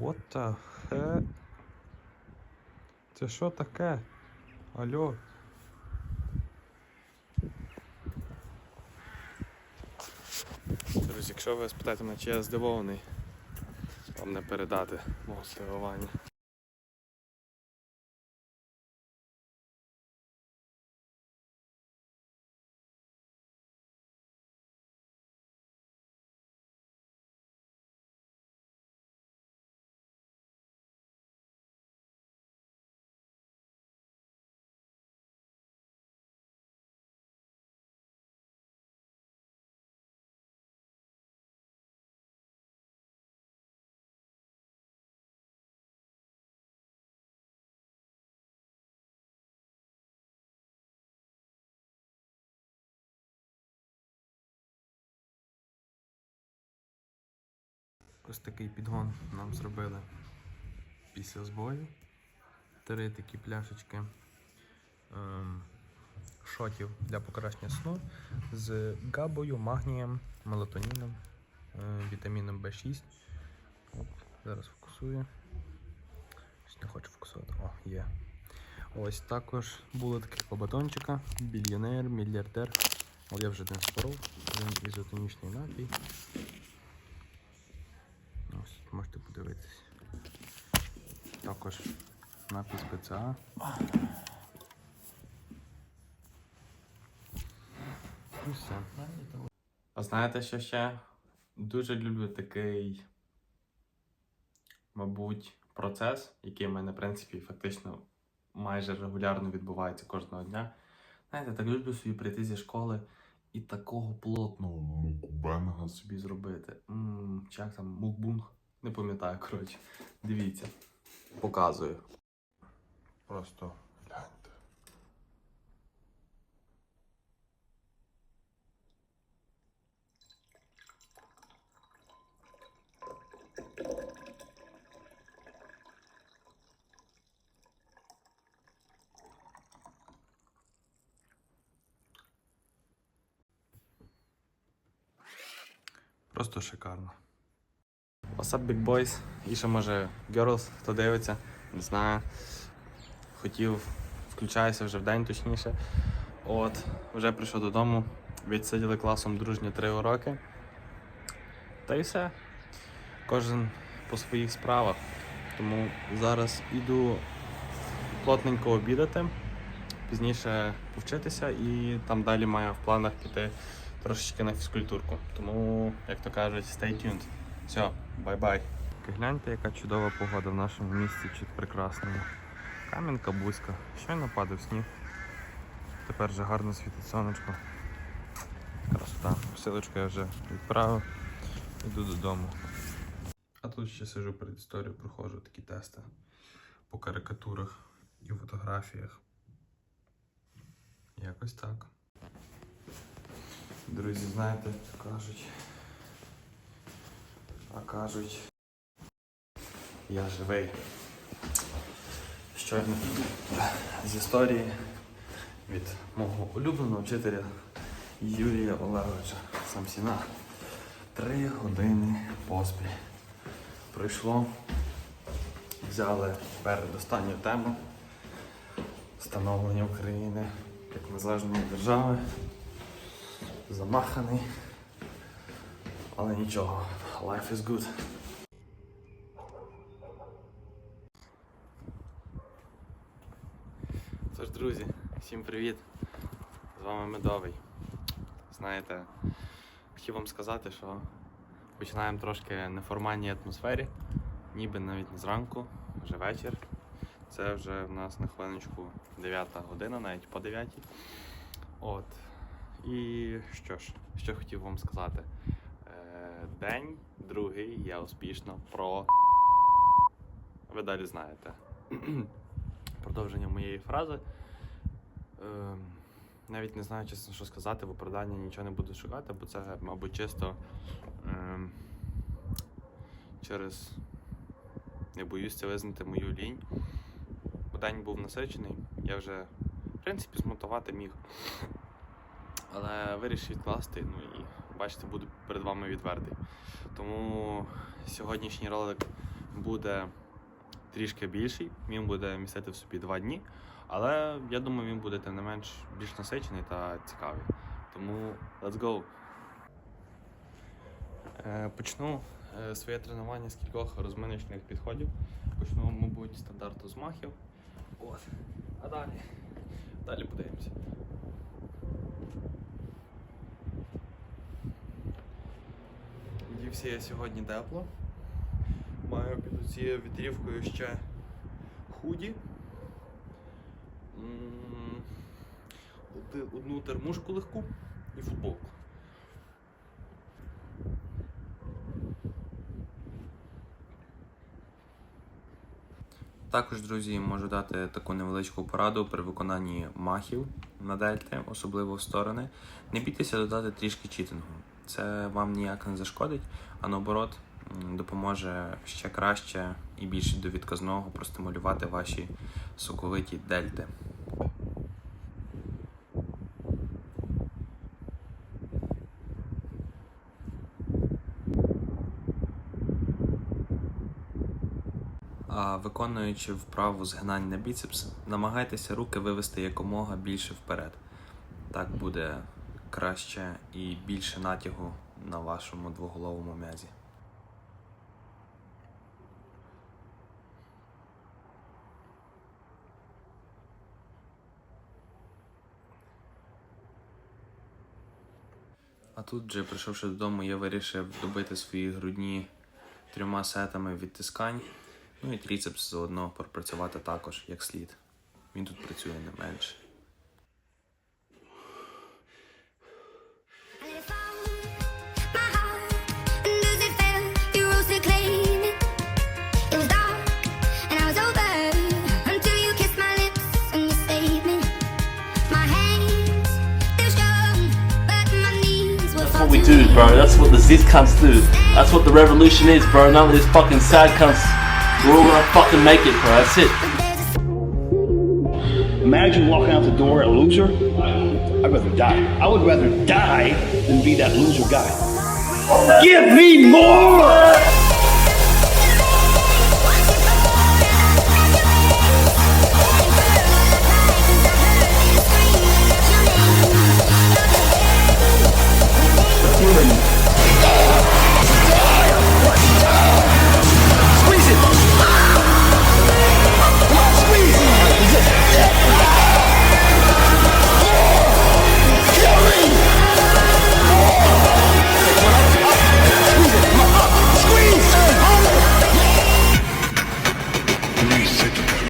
What the heck? Це що таке? Алло? Друзі, якщо ви спитаєте мене, чи я здивований, вам не передати мого здивування. Ось такий підгон нам зробили після збою. Три такі пляшечки ем, шотів для покращення сну з габою, магнієм, мелатоніном, е, вітаміном В6. Оп, зараз фокусую. Не хочу фокусувати. О, є. Ось також були такі два батончика. Більйонер, мільярдер. Але я вже не споров. Він ізотонічний напій. Подивитись. Також напис ПЦА. І все. А знаєте, що ще? Дуже люблю такий, мабуть, процес, який в мене, в принципі, фактично майже регулярно відбувається кожного дня. Знаєте, так люблю собі прийти зі школи і такого плотного мукбенга собі зробити. Ммм, як там мукбунг? Не пам'ятаю, коротше. Дивіться. Показую. Просто гляньте. Просто шикарно. What's up, big boys? І ще може girls, хто дивиться, не знаю. Хотів, включаюся вже в день точніше. От, вже прийшов додому, відсиділи класом дружні три уроки. Та й все. Кожен по своїх справах. Тому зараз іду плотненько обідати, пізніше повчитися і там далі маю в планах піти трошечки на фізкультурку. Тому, як то кажуть, stay tuned. Все, бай-бай. Гляньте, яка чудова погода в нашому місті чи прекрасному. Кам'янка бузька. Щойно падав сніг. Тепер вже гарно світить сонечко. Красота. Посилочку я вже відправив. Йду додому. А тут ще сижу перед історією, проходжу такі тести по карикатурах і фотографіях. Якось так. Друзі, знаєте, кажуть. А кажуть, я живий. Щойно з історії від мого улюбленого вчителя Юрія Олеговича Самсіна. Три години поспіль. Пройшло. Взяли передостанню тему становлення України як незалежної держави. Замаханий. Але нічого, life is good. Тож, друзі, всім привіт! З вами Медовий. Знаєте, хотів вам сказати, що починаємо трошки неформальній атмосфері, ніби навіть не зранку, вже вечір. Це вже в нас на хвилиночку 9 година, навіть по 9. От. І що ж, що хотів вам сказати. Е, День другий я успішно про. Ви далі знаєте. Продовження моєї фрази. Е, Навіть не знаю, чесно, що сказати, в оправданні нічого не буду шукати, бо це, мабуть, чисто е, через не боюсь це визнати мою лінь. День був насичений, я вже, в принципі, змонтувати міг. Але вирішив відкласти, ну і бачите, буду перед вами відвертий. Тому сьогоднішній ролик буде трішки більший. Він буде містити в собі два дні. Але я думаю, він буде тим не менш більш насичений та цікавий. Тому let's go! Е, Почну е, своє тренування з кількох розминочних підходів. Почну, мабуть, з стандарту змахів. От. А далі. Далі подивимося. Вдівся я сьогодні тепло. Маю під цією вітрівкою ще худі. Одну термушку легку і футболку. Також, друзі, можу дати таку невеличку пораду при виконанні махів на дельти, особливо в сторони. Не бійтеся додати трішки читингу. Це вам ніяк не зашкодить, а наоборот допоможе ще краще і більше до відказного простимулювати ваші соковиті дельти. А виконуючи вправу згинання на біцепс, намагайтеся руки вивести якомога більше вперед. Так буде краще і більше натягу на вашому двоголовому м'язі. А тут, вже прийшовши додому, я вирішив добити свої грудні трьома сетами відтискань. Ну і тріцепс заодно пропрацювати також як слід. Він тут працює не менше. Do, bro. That's what the Ziz cunts do. That's what the revolution is, bro. None of these fucking sad cunts. We're all gonna fucking make it, bro. That's it. Imagine walking out the door a loser. I'd rather die. I would rather die than be that loser guy. Give me more!